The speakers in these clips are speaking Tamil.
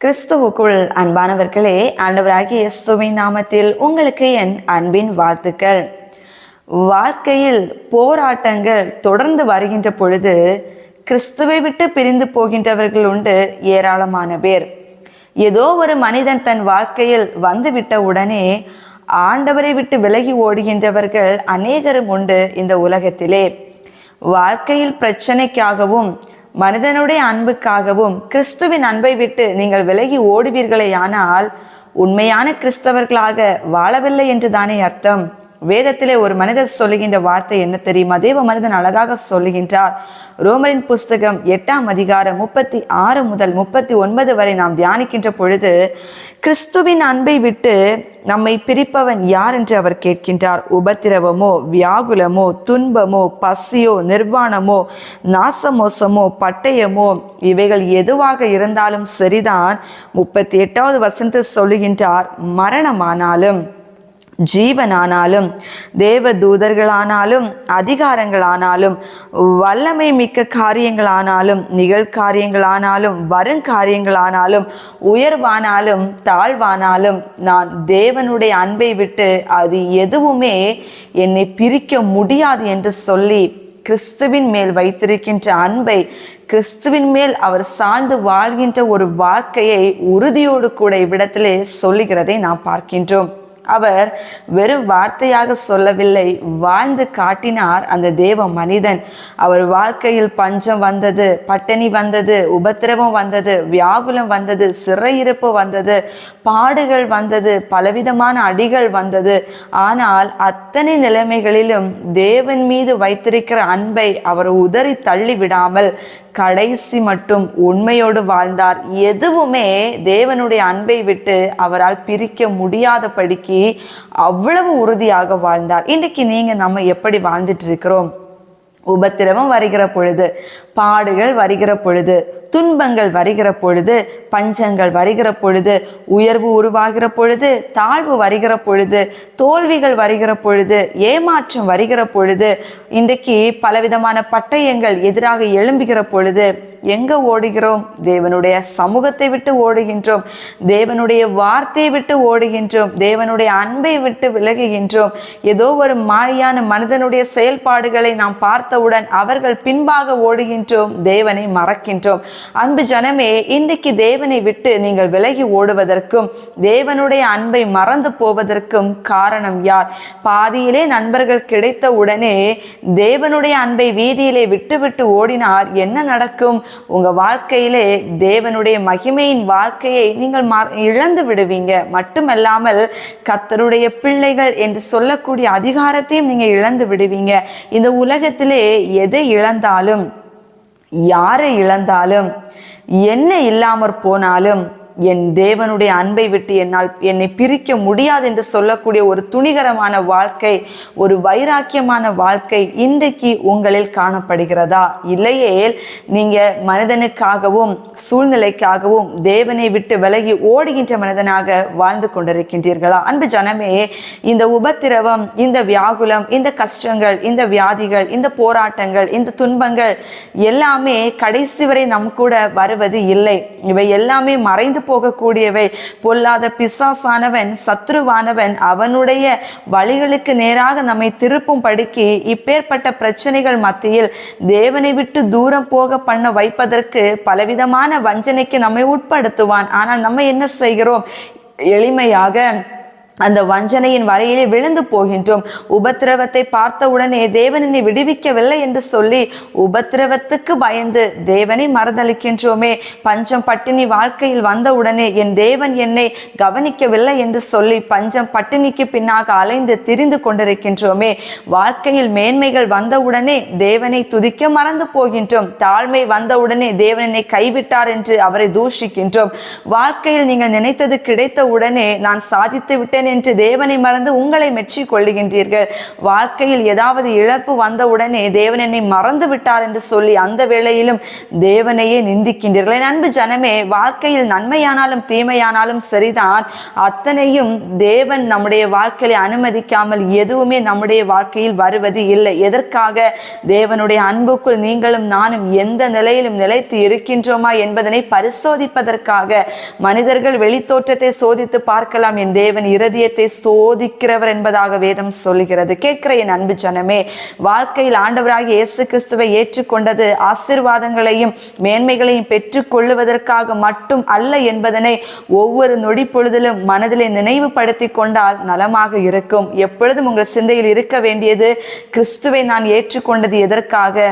கிறிஸ்துவுக்குள் அன்பானவர்களே ஆண்டவராகிய இயேசுவின் நாமத்தில் உங்களுக்கு என் அன்பின் வாழ்த்துக்கள். வாழ்க்கையில் போராட்டங்கள் தொடர்ந்து வருகின்ற பொழுது கிறிஸ்துவை விட்டு பிரிந்து போகின்றவர்கள் உண்டு ஏராளமான பேர். ஏதோ ஒரு மனிதன் தன் வாழ்க்கையில் வந்துவிட்ட உடனே ஆண்டவரை விட்டு விலகி ஓடுகின்றவர்கள் அநேகரும் உண்டு இந்த உலகத்திலே. வாழ்க்கையில் பிரச்சனைக்காகவும் மனிதனுடைய அன்புக்காகவும் கிறிஸ்துவின் அன்பை விட்டு நீங்கள் விலகி ஓடுவீர்களேயானால் உண்மையான கிறிஸ்தவர்களாக வாழவில்லை என்று தானே அர்த்தம். வேதத்திலே ஒரு மனிதர் சொல்லுகின்ற வார்த்தை என்ன தெரியுமா? தேவ மனிதன் அழகாக சொல்லுகின்றார். ரோமரின் புஸ்தகம் எட்டாம் அதிகாரம் முப்பத்தி ஆறு முதல் முப்பத்தி ஒன்பது வரை நாம் தியானிக்கின்ற பொழுது கிறிஸ்துவின் அன்பை விட்டு நம்மை பிரிப்பவன் யார் என்று அவர் கேட்கின்றார். உபத்திரவமோ வியாகுலமோ துன்பமோ பசியோ நிர்வாணமோ நாசமோசமோ பட்டயமோ இவைகள் எதுவாக இருந்தாலும் சரிதான். முப்பத்தி எட்டாவது வசனத்தில் சொல்லுகின்றார் மரணமானாலும் ஜீவனானாலும் தேவ தூதர்களானாலும் அதிகாரங்களானாலும் வல்லமை மிக்க காரியங்களானாலும் நிகழ்காரியங்களானாலும் வருங்காரியங்களானாலும் உயர்வானாலும் தாழ்வானாலும் நான் தேவனுடைய அன்பை விட்டு அது எதுவுமே என்னை பிரிக்க முடியாது என்று சொல்லி கிறிஸ்துவின் மேல் வைத்திருக்கின்ற அன்பை கிறிஸ்துவின் மேல் அவர் சார்ந்து வாழ்கின்ற ஒரு வாழ்க்கையை உறுதியோடு கூட இவ்விடத்திலே சொல்லுகிறதை நாம் பார்க்கின்றோம். அவர் வெறும் வார்த்தையாக சொல்லவில்லை வாழ்ந்து காட்டினார் அந்த தேவ மனிதன். அவர் வாழ்க்கையில் பஞ்சம் வந்தது பட்டினி வந்தது உபத்திரவம் வந்தது வியாகுலம் வந்தது சிறையிருப்பு வந்தது பாடுகள் வந்தது பலவிதமான அடிகள் வந்தது. ஆனால் அத்தனை நிலைமைகளிலும் தேவன் மீது வைத்திருக்கிற அன்பை அவர் உதறி தள்ளி விடாமல் கடைசி மட்டும் உண்மையோடு வாழ்ந்தார். எதுவுமே தேவனுடைய அன்பை விட்டு அவரால் பிரிக்க முடியாதபடிக்கு அவ்வளவு உறுதியாக வாழ்ந்தார். இன்றைக்கு நீங்க நம்ம எப்படி வாழ்ந்துட்டு இருக்கிறோம்? உபத்திரவம் வருகிற பொழுது பாடுகள் வருகிற பொழுது துன்பங்கள் வருகிற பொழுது பஞ்சங்கள் வருகிற பொழுது உயர்வு உருவாகிற பொழுது தாழ்வு வருகிற பொழுது தோல்விகள் வருகிற பொழுது ஏமாற்றம் வருகிற பொழுது இன்றைக்கு பலவிதமான பட்டயங்கள் எதிராக எழும்புகிற பொழுது எங்க ஓடுகிறோம்? தேவனுடைய சமூகத்தை விட்டு ஓடுகின்றோம். தேவனுடைய வார்த்தையை விட்டு ஓடுகின்றோம். தேவனுடைய அன்பை விட்டு விலகுகின்றோம். ஏதோ ஒரு மாயான மனிதனுடைய செயல்பாடுகளை நாம் பார்த்தவுடன் அவர்கள் பின்பாக ஓடுகின்றோம். தேவனை மறக்கின்றோம். அன்பு ஜனமே இன்றைக்கு தேவனை விட்டு நீங்கள் விலகி ஓடுவதற்கும் தேவனுடைய அன்பை மறந்து போவதற்கும் காரணம் யார்? பாதியிலே நண்பர்கள் கிடைத்த உடனே தேவனுடைய அன்பை வீதியிலே விட்டு விட்டு ஓடினார் என்ன நடக்கும்? உங்க வாழ்க்கையிலே தேவனுடைய மகிமையின் வாழ்க்கையை நீங்கள் இழந்து விடுவீங்க. மட்டுமல்லாமல் கர்த்தருடைய பிள்ளைகள் என்று சொல்லக்கூடிய அதிகாரத்தையும் நீங்க இழந்து விடுவீங்க. இந்த உலகத்திலே எதை இழந்தாலும் யாரை இழந்தாலும் என்ன இல்லாமற் போனாலும் என் தேவனுடைய அன்பை விட்டு என்னால் என்னை பிரிக்க முடியாது என்று சொல்லக்கூடிய ஒரு துணிகரமான வாழ்க்கை ஒரு வைராக்கியமான வாழ்க்கை இன்றைக்கு உங்களில் காணப்படுகிறதா? இல்லையேல் நீங்க மனிதனுக்காகவும் சூழ்நிலைக்காகவும் தேவனை விட்டு விலகி ஓடுகின்ற மனிதனாக வாழ்ந்து கொண்டிருக்கின்றீர்களா? அன்பு ஜனமே இந்த உபத்திரவம் இந்த வியாகுலம் இந்த கஷ்டங்கள் இந்த வியாதிகள் இந்த போராட்டங்கள் இந்த துன்பங்கள் எல்லாமே கடைசி வரை நம் கூட வருவது இல்லை. இவை எல்லாமே மறைந்து போகக்கூடியவை. பொல்லாத பிசாசானவன் சத்ருவானவன் அவனுடைய வழிகளுக்கு நேராக நம்மை திருப்பும் படிக்கு இப்பேற்பட்ட பிரச்சனைகள் மத்தியில் தேவனை விட்டு தூரம் போக பண்ண வைப்பதற்கு பலவிதமான வஞ்சனைக்கு நம்மை உட்படுத்துவான். ஆனால் நம்ம என்ன செய்கிறோம்? எளிமையாக அந்த வஞ்சனையின் வலையிலே விழுந்து போகின்றோம். உபத்திரவத்தை பார்த்தவுடனே தேவன் என்னை விடுவிக்கவில்லை என்று சொல்லி உபத்திரவத்துக்கு பயந்து தேவனை மறந்தளிக்கின்றோமே பஞ்சம் பட்டினி வாழ்க்கையில் வந்தவுடனே என் தேவன் என்னை கவனிக்கவில்லை என்று சொல்லி பஞ்சம் பட்டினிக்கு பின்னாக அலைந்து திரிந்து கொண்டிருக்கின்றோமே. வாழ்க்கையில் மேன்மைகள் வந்தவுடனே தேவனை துதிக்க மறந்து போகின்றோம். தாழ்மை வந்தவுடனே தேவனை கைவிட்டார் என்று அவரை தூஷிக்கின்றோம். வாழ்க்கையில் நீங்கள் நினைத்தது கிடைத்தவுடனே நான் சாதித்து விட்டேன் என்று தேவனை மறந்து உங்களை மெச்சிக் கொள்ளுகின்றீர்கள். வாழ்க்கையில் ஏதாவது இழப்பு வந்தவுடனே தேவன் என்னை மறந்து விட்டார் என்று சொல்லி அந்த வேளையிலும் தேவனையே நிந்திக்கின்றீர்கள். என் அன்பு ஜனமே வாழ்க்கையில் நன்மையானாலும் தீமையானாலும் சரிதான். அத்தனையும் தேவன் நம்முடைய வாழ்க்கையை அனுமதிக்காமல் எதுவுமே நம்முடைய வாழ்க்கையில் வருவது இல்லை. எதற்காக? தேவனுடைய அன்புக்குள் நீங்களும் நானும் எந்த நிலையிலும் நிலைத்து இருக்கின்றோமா என்பதனை பரிசோதிப்பதற்காக. மனிதர்கள் வெளித்தோற்றத்தை சோதித்து பார்க்கலாம். என் தேவன் இருதயத்தை சோதிக்கிறவர் என்பதாக வேதம் சொல்லுகிறது. கேட்கிற என் அன்பு ஜனமே வாழ்க்கையில் ஆண்டவராக இயேசு கிறிஸ்துவை ஏற்றுக்கொண்டது ஆசீர்வாதங்களையும் மேன்மைகளையும் பெற்றுக் கொள்ளுவதற்காக மட்டும் அல்ல என்பதனை ஒவ்வொரு நொடி பொழுதிலும் மனதிலே நினைவுபடுத்தி கொண்டால் நலமாக இருக்கும். எப்பொழுதும் உங்கள் சிந்தையில் இருக்க வேண்டியது கிறிஸ்துவை நான் ஏற்றுக்கொண்டது எதற்காக?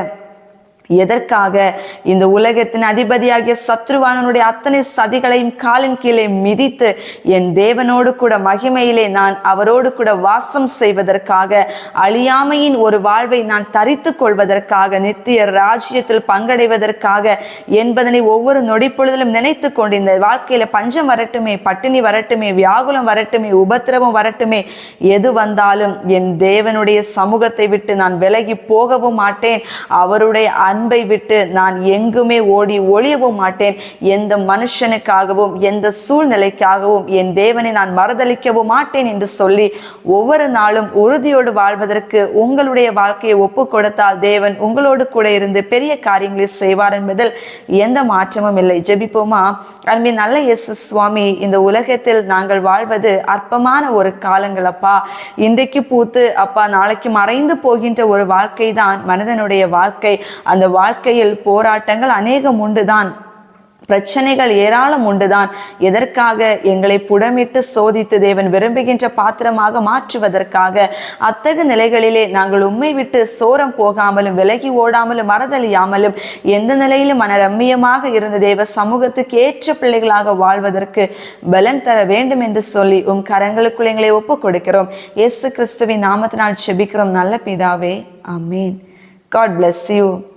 எதற்காக இந்த உலகத்தின் அதிபதியாகிய சத்ருவானனுடைய அத்தனை சதிகளையும் காலின் கீழே மிதித்து என் தேவனோடு கூட மகிமையிலே நான் அவரோடு கூட வாசம் செய்வதற்காக அழியாமையின் ஒரு வாழ்வை நான் தரித்து கொள்வதற்காக நித்திய ராஜ்யத்தில் பங்கடைவதற்காக என்பதனை ஒவ்வொரு நொடிப்பொழுதிலும் நினைத்து கொண்டு இந்த வாழ்க்கையில பஞ்சம் வரட்டுமே பட்டினி வரட்டுமே வியாகுலம் வரட்டுமே உபத்திரவம் வரட்டுமே எது வந்தாலும் என் தேவனுடைய சமூகத்தை விட்டு நான் விலகி போகவும் மாட்டேன். அவருடைய அன்பை விட்டு நான் எங்குமே ஓடி ஒளியவும் மாட்டேன். எந்த மனுஷனுக்காகவும் எந்த சூழ்நிலைக்காகவும் என் தேவனை நான் மறுதளிக்கவும் மாட்டேன் என்று சொல்லி ஒவ்வொரு நாளும் உறுதியோடு வாழ்வதற்கு உங்களுடைய வாழ்க்கையை ஒப்பு கொடுத்தால் தேவன் உங்களோடு கூட இருந்து பெரிய காரியங்களை செய்வார் என்பதில் எந்த மாற்றமும் இல்லை. ஜெபிப்போமா? அன்பி நல்ல இயேசு சுவாமி இந்த உலகத்தில் நாங்கள் வாழ்வது அற்பமான ஒரு காலங்கள் அப்பா. இன்றைக்கு பூத்து அப்பா நாளைக்கு மறைந்து போகின்ற ஒரு வாழ்க்கை தான் மனிதனுடைய வாழ்க்கை. அந்த வாழ்க்கையில் போராட்டங்கள் அநேகம் உண்டுதான். பிரச்சனைகள் ஏராளம் உண்டுதான். எதற்காக எங்களை புடமிட்டு சோதித்து தேவன் விரும்புகின்ற பாத்திரமாக மாற்றுவதற்காக அத்தகு நிலைகளிலே நாங்கள் உண்மை விட்டு சோரம் போகாமலும் விலகி ஓடாமலும் மறதழியாமலும் எந்த நிலையிலும் மன ரம்மியமாக இருந்த தேவ சமூகத்துக்கு ஏற்ற பிள்ளைகளாக வாழ்வதற்கு பலன் தர வேண்டும் என்று சொல்லி உம் கரங்களுக்குள் எங்களை ஒப்புக் கொடுக்கிறோம் இயேசு கிறிஸ்துவின் நாமத்தினால் செபிக்கிறோம். நல்ல பிதாவே அமீன் காட் bless you.